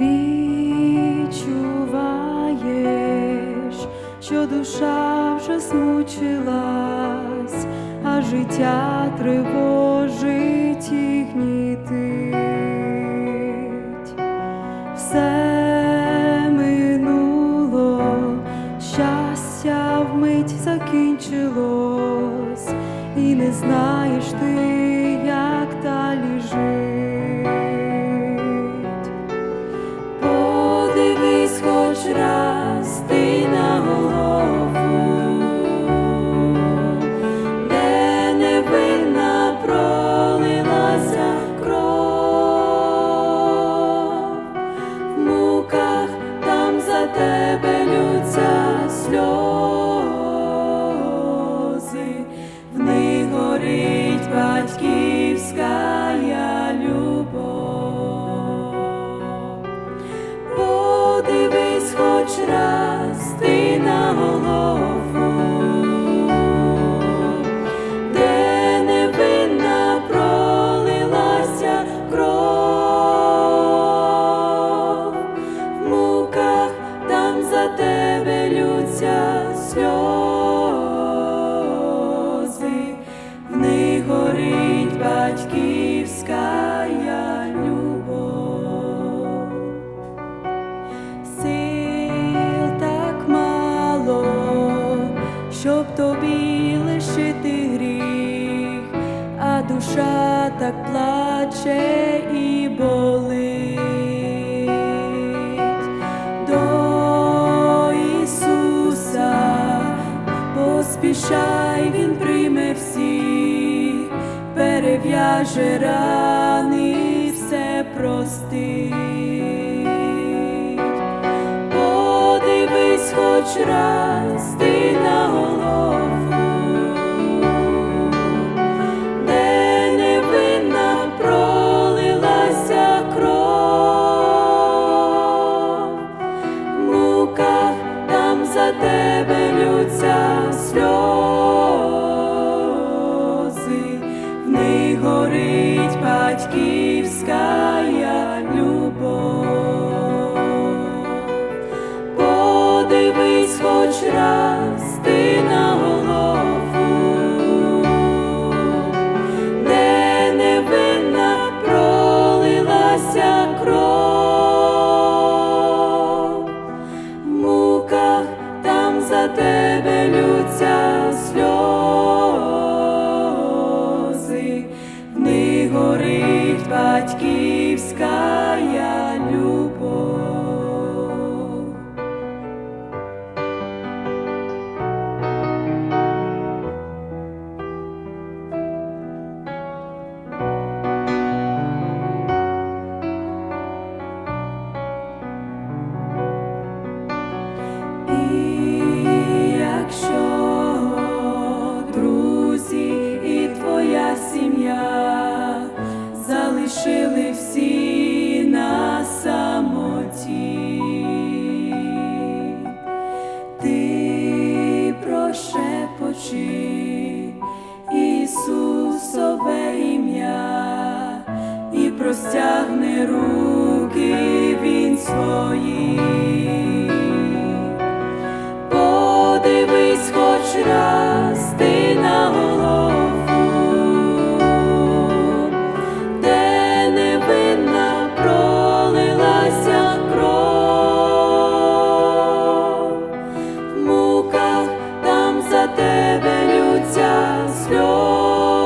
відчуваєш, що душа вже змучилась, а життя тривожить і гнітить. Все минуло, щастя вмить закінчилось, і не знаєш ти, як далі жить. Подивись душа так плаче і болить. До Ісуса поспішай, Він прийме всіх, перев'яже рани, все простить. Подивись хоч раз тебе лються сльози, в них горить батьківська любов. І якщо друзі і твоя сім'я залишили всі на самоті, ти прошепочи Ісусове ім'я і простягни руки Він свої. Хоч раз ти на голову, де невинна пролилася кров, в муках там за тебе лються сльози,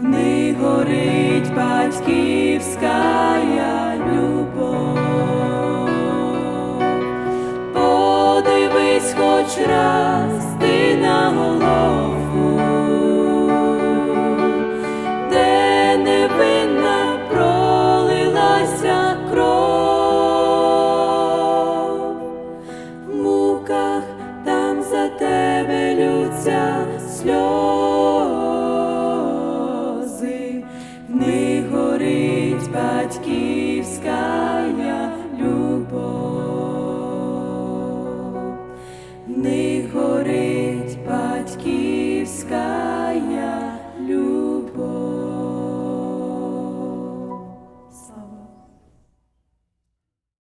в них горить батьківська хоч раз ти на голову, де невинна пролилася кров, в муках там за тебе лються сльози, в них горить батьківська горить батьківська